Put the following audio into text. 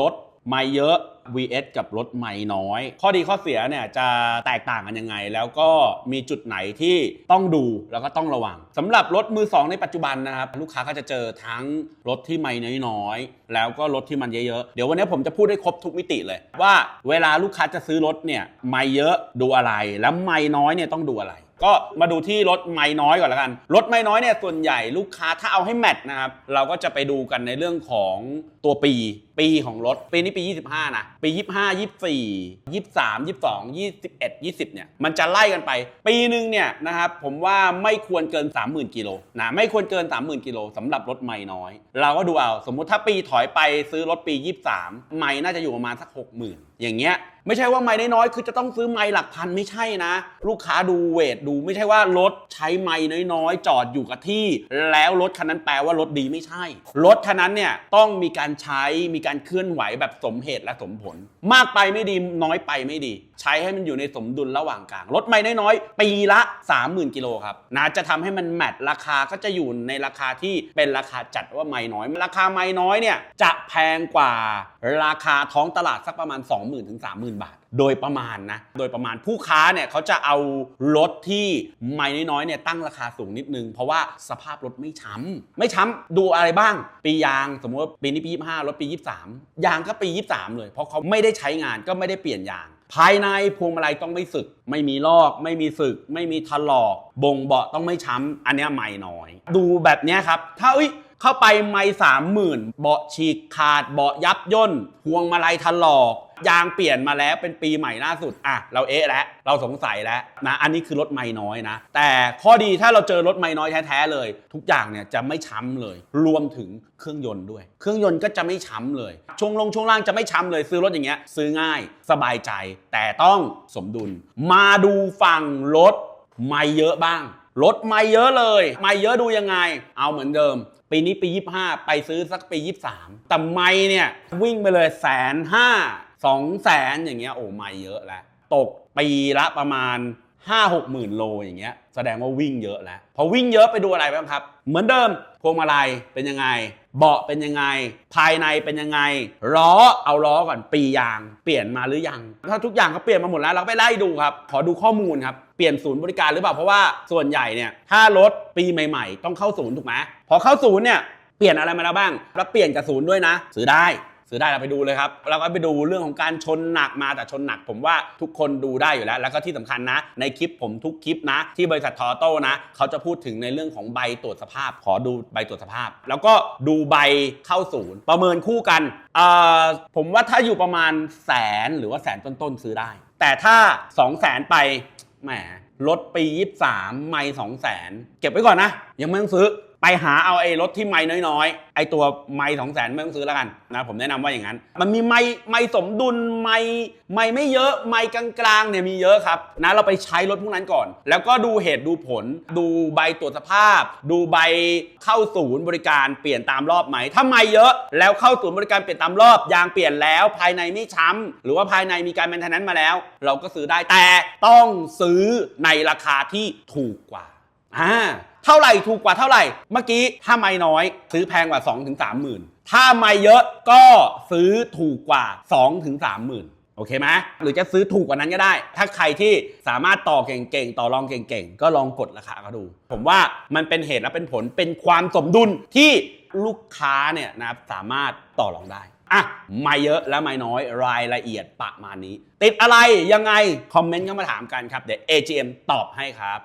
รถไม่เยอะ vs กับรถไม่น้อย ข้อดีข้อเสียเนี่ยจะแตกต่างกันยังไง แล้วก็มีจุดไหนที่ต้องดูแล้วก็ต้องระวังสำหรับรถมือสองในปัจจุบันนะครับ ลูกค้าก็จะเจอทั้งรถที่ไม่น้อยๆ แล้วก็รถที่มันเยอะๆ เดี๋ยววันนี้ผมจะพูดให้ครบทุกมิติเลย ว่าเวลาลูกค้าจะซื้อรถเนี่ยไม่เยอะดูอะไร แล้วไม่น้อยเนี่ยต้องดูอะไรก็มาดูที่รถไม่น้อยก่อนละกัน รถไม่น้อยเนี่ยส่วนใหญ่ลูกค้าถ้าเอาให้แมทนะครับ เราก็จะไปดูกันในเรื่องของตัวปี ปีของรถ ปีนี้ปี 25 นะ ปี 25 24 23 22 21 20 เนี่ย มันจะไล่กันไป ปีหนึ่งเนี่ยนะครับ ผมว่าไม่ควรเกิน 30,000 กิโลนะ ไม่ควรเกิน 30,000 กิโลสำหรับรถไม่น้อย เราก็ดูเอา สมมุติถ้าปีถอยไปซื้อรถปี 23ไม่น่าจะอยู่ประมาณสัก 60,000 อย่างเงี้ยไม่ใช่ว่าไม้น้อยๆ คือจะต้องซื้อไม้หลักพันไม่ใช่นะ ลูกค้าดูเวทดูไม่ใช่ว่ารถใช้ไม้น้อยๆ จอดอยู่กับที่ แล้วรถคันนั้นแปลว่ารถดีไม่ใช่ รถคันนั้นเนี่ยต้องมีการใช้มีการเคลื่อนไหวแบบสมเหตุและสมผล มากไปไม่ดีน้อยไปไม่ดีใช้ให้มันอยู่ในสมดุลระหว่างกลางรถไม้น้อยๆ ปีละ 30,000กิโลครับนะจะทำให้มันแมทราคาก็จะอยู่ในราคาที่เป็นราคาจัดว่าไม้น้อย ราคาไม้น้อยเนี่ยจะแพงกว่าราคาท้องตลาดสักประมาณ 20,000ถึง30,000 บาท โดยประมาณนะ โดยประมาณผู้ค้าเนี่ยเขาจะเอารถที่ไม่น้อยๆเนี่ยตั้งราคาสูงนิดนึง เพราะว่าสภาพรถไม่ช้ำไม่ช้ำดูอะไรบ้าง ปียางสมมติว่าปีนี้ปี 25รถปี 23 ยางก็ปี 23 เลย เพราะเขาไม่ได้ใช้งานก็ไม่ได้เปลี่ยนยาง ภายในพวงมาลัยต้องไม่สึก ไม่มีลอก ไม่มีสึก ไม่มีถลอก บ่งเบาะต้องไม่ช้ำ อันเนี้ยไม่น้อย ดูแบบเนี้ยครับ ถ้าอุ้ยเข้าไปไม่สามหมื่นเบาะฉีกขาดเบาะยับย่นพวงมาลัยถลอก ยางเปลี่ยนมาแล้วเป็นปีใหม่ล่าสุดอะเราเอ๊ะแล้วเราสงสัยแล้วนะอันนี้คือรถไม่น้อยนะ แต่ข้อดีถ้าเราเจอรถไม่น้อยแท้ๆเลย ทุกอย่างเนี่ยจะไม่ช้ำเลย รวมถึงเครื่องยนต์ด้วย เครื่องยนต์ก็จะไม่ช้ำเลยช่วงลงช่วงล่างจะไม่ช้ำเลย ซื้อรถอย่างเงี้ยซื้อง่ายสบายใจ แต่ต้องสมดุล มาดูฝั่งรถไม่เยอะบ้างรถไม่เยอะเลย ไม่เยอะดูยังไง เอาเหมือนเดิม ปีนี้ปี 25 ไปซื้อสักปี 23 แต่ไม่เนี่ย วิ่งไปเลยแสนห้า สองแสนอย่างเงี้ยโอ้ไม่เยอะแล้วตกปีละประมาณ 5 6หมื่นโลอย่างเงี้ยแสดงว่าวิ่งเยอะแล้วพอวิ่งเยอะไปดูอะไรบ้างครับ เหมือนเดิมพวงมาลัยเป็นยังไง เบาะเป็นยังไง ภายในเป็นยังไงล้อเอาล้อก่อนปียาง เปลี่ยนมาหรือยัง ถ้าทุกอย่างเขาเปลี่ยนมาหมดแล้วเราไปไล่ดูครับ ขอดูข้อมูลครับเปลี่ยนศูนย์บริการหรือเปล่าเพราะว่าส่วนใหญ่เนี่ยถ้ารถปีใหม่ ๆ ต้องเข้าศูนย์ถูกไหมพอเข้าศูนย์เนี่ยเปลี่ยนอะไรมาแล้วบ้างแล้วเปลี่ยนกับศูนย์ด้วยนะซื้อได้ ซื้อได้เราไปดูเลยครับเราก็ไปดูเรื่องของการชนหนักมาแต่ชนหนัก ผมว่าทุกคนดูได้อยู่แล้ว แล้วก็ที่สำคัญนะ ในคลิปผมทุกคลิปนะ ที่บริษัททอโต้นะ เขาจะพูดถึงในเรื่องของใบตรวจสภาพ ขอดูใบตรวจสภาพ แล้วก็ดูใบเข้าศูนย์ ประเมินคู่กันผมว่าถ้าอยู่ประมาณแสนหรือว่าแสนต้นๆซื้อได้ แต่ถ้า 2 0 0แสนไปแหมรถปี 23 ไม่ 2 0 0แสนเก็บไว้ก่อนนะ ยังไม่ต้องซื้อ ไปหาเอาไอ้รถที่ไม่น้อยๆ ไอ้ตัวไม่สองแสนไม่ต้องซื้อแล้วกันนะผมแนะนำว่าอย่างนั้น มันมีไม่ไม่สมดุลไม่ไม่ไม่เยอะไม่กลางๆเนี่ยมีเยอะครับนะเราไปใช้รถพวกนั้นก่อน แล้วก็ดูเหตุดูผล ดูใบตรวจสภาพ ดูใบเข้าศูนย์บริการเปลี่ยนตามรอบไหมถ้าไม่เยอะแล้วเข้าศูนย์บริการเปลี่ยนตามรอบยางเปลี่ยนแล้ว ภายในไม่ช้ำหรือว่าภายในมีการแมนเทนแนนซ์มาแล้ว เราก็ซื้อได้แต่ต้องซื้อในราคาที่ถูกกว่า อ่าเท่าไหร่ถูกกว่าเท่าไหร่ เมื่อกี้ถ้าไม่น้อย ซื้อแพงกว่า 2-3ถึงหมื่นถ้าไม่เยอะก็ซื้อถูกกว่า 2-3ถึงหมื่นโอเคไหมหรือจะซื้อถูกกว่านั้นก็ได้ ถ้าใครที่สามารถต่อเก่งๆ ต่อรองเก่งๆ ก็ลองกดราคาเขาดู ผมว่ามันเป็นเหตุและเป็นผล เป็นความสมดุลที่ลูกค้าเนี่ยนะครับสามารถต่อรองได้ อะ ไม่เยอะและไม่น้อยรายละเอียดประมาณนี้ ติดอะไรยังไง คอมเมนต์เข้ามาถามกันครับ เดี๋ยว AGM ตอบให้ครับ